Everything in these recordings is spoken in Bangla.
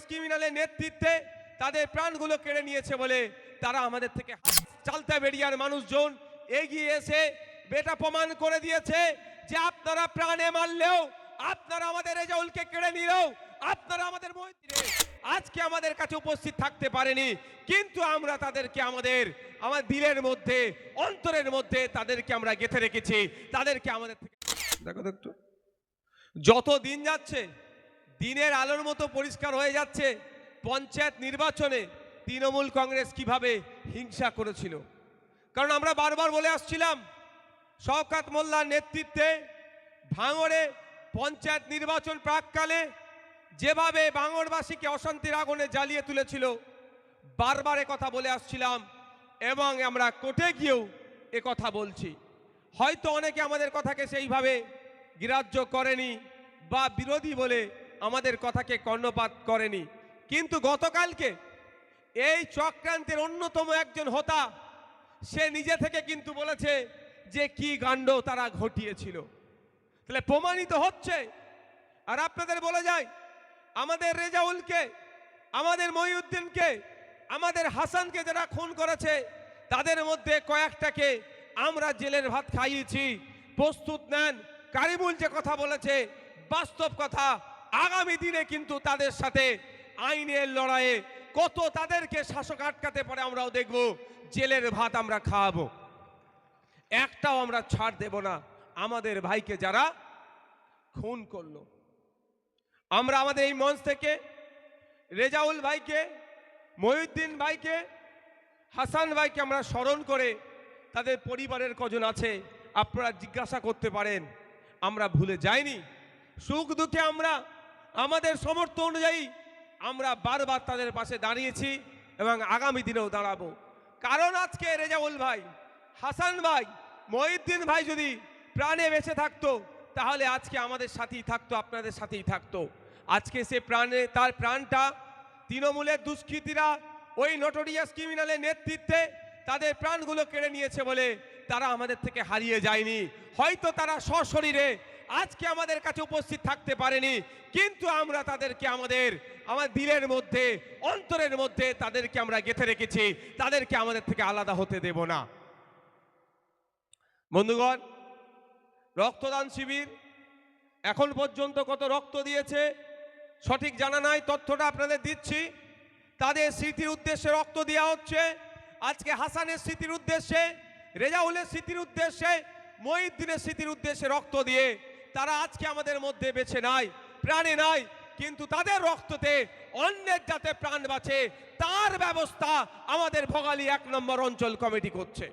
নটোরিয়াস ক্রিমিনালের নেতৃত্বে তাদের প্রাণগুলো কেড়ে নিয়েছে বলে তারা আমাদের থেকে চালতা বেরিয়ার মানুষজন এগিয়ে এসে বেটা প্রমাণ করে দিয়েছে যে আপনারা প্রাণে মারলেও আপনারা আমাদের রেজাউলকে কেড়ে নিলেও আপনারা আমাদের মহিদিনে আজকে আমাদের কাছে উপস্থিত থাকতে পারেনি। কিন্তু আমরা তাদেরকে আমাদের আমার দিলের মধ্যে অন্তরের মধ্যে তাদেরকে আমরা গেঁথে রেখেছি। তাদেরকে আমাদের থেকে দেখো একটু যত দিন যাচ্ছে দিনের আলোর মতো পরিষ্কার হয়ে যাচ্ছে পঞ্চায়েত নির্বাচনে তৃণমূল কংগ্রেস কীভাবে হিংসা করেছিল। কারণ আমরা বারবার বলে আসছিলাম, শওকাত মোল্লার নেতৃত্বে ভাঙড়ে পঞ্চায়েত নির্বাচন প্রাককালে যেভাবে ভাঙড়বাসীকে অশান্তির আগুনে জ্বালিয়ে তুলেছিল, বারবার কথা বলে আসছিলাম এবং আমরা কোর্টে গিয়েও এ কথা বলছি। হয়তো অনেকে আমাদের কথাকে সেইভাবে গ্রাহ্য করেনি বা বিরোধী বলে আমাদের কথাকে কর্ণপাত করেনি। কিন্তু গতকালকে এই চক্রান্তের অন্যতম একজন হোতা, সে নিজে থেকে কিন্তু বলেছে যে কি কাণ্ড তারা ঘটিয়েছিল। তাহলে প্রমাণিত হচ্ছে, আর আপনাদের বলে যায়, আমাদের রেজাউলকে, আমাদের মহিউদ্দিনকে, আমাদের হাসানকে যারা খুন করেছে, তাদের মধ্যে কয়েকটাকে আমরা জেলের ভাত খাইয়েছি। প্রস্তুত নেন, কারিমুল যে কথা বলেছে, বাস্তব কথা আগামী দিনে কিন্তু তাদের সাথে আইনের লড়াইয়ে কত তাদেরকে শাসক আটকাতে পারে আমরাও দেখব। জেলের ভাত আমরা খাওয়াবো। একটাও আমরা ছাড় দেব না। আমাদের ভাইকে যারা খুন করল। আমরা আমাদের এই মঞ্চ থেকে রেজাউল ভাইকে, মহিউদ্দিন ভাইকে, হাসান ভাইকে আমরা স্মরণ করে তাদের পরিবারের কজন আছে আপনারা জিজ্ঞাসা করতে পারেন। আমরা ভুলে যাইনি। সুখ দুঃখে আমরা আমাদের সমর্থ অনুযায়ী আমরা বারবার তাদের পাশে দাঁড়িয়েছি এবং আগামী দিনেও দাঁড়াবো। কারণ আজকে রেজাউল ভাই, হাসান ভাই, মহিউদ্দিন ভাই যদি প্রাণে বেঁচে থাকতো, তাহলে আজকে আমাদের সাথেই থাকতো, আপনাদের সাথেই থাকতো। আজকে সে প্রাণে, তার প্রাণটা তৃণমূলের দুষ্কৃতীরা ওই নটোরিয়াস ক্রিমিনালের নেতৃত্বে তাদের প্রাণগুলো কেড়ে নিয়েছে বলে তারা আমাদের থেকে হারিয়ে যায়নি। হয়তো তারা সশরীরে আজকে আমাদের কাছে উপস্থিত থাকতে পারেনি, কিন্তু আমরা তাদেরকে আমাদের, আমার দিলের মধ্যে, অন্তরের মধ্যে তাদেরকে আমরা গেঁথে রেখেছি, তাদেরকে আমাদের থেকে আলাদা হতে দেব না। বন্ধুগণ, রক্তদান শিবির এখন পর্যন্ত কত রক্ত দিয়েছে, সঠিক জানা নাই, তথ্যটা আপনাদের দিচ্ছি। তাদের স্মৃতির উদ্দেশ্যে রক্ত দেওয়া হচ্ছে। আজকে হাসানের স্মৃতির উদ্দেশ্যে, রেজাউলের স্মৃতির উদ্দেশ্যে, মহিউদ্দিনের স্মৃতির উদ্দেশ্যে রক্ত দিয়ে তারা আজকে আমাদের মধ্যে বেছে নাই প্রাণে নাই কিন্তু তাদের রক্ততে অন্যের যাতে প্রাণ বাঁচে, তার ব্যবস্থা আমাদের ভোগালী এক নম্বর অঞ্চল কমিটি করছে।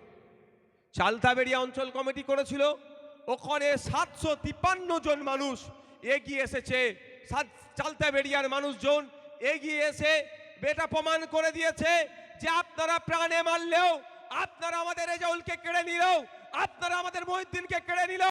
চালতাবেড়িয়া অঞ্চল কমিটি করেছিল, ওখানে সাতশো তিপ্পান্ন জন মানুষ এগিয়ে এসেছে, সাত- চালতাবেড়িয়ার মানুষজন এগিয়ে এসে বেটা প্রমাণ করে দিয়েছে যে আপনারা প্রাণে মারলেও, আপনারা আমাদের রেজাউলকে কেড়ে নিলেও, আপনারা আমাদের মহিউদ্দিনকে কেড়ে নিলেও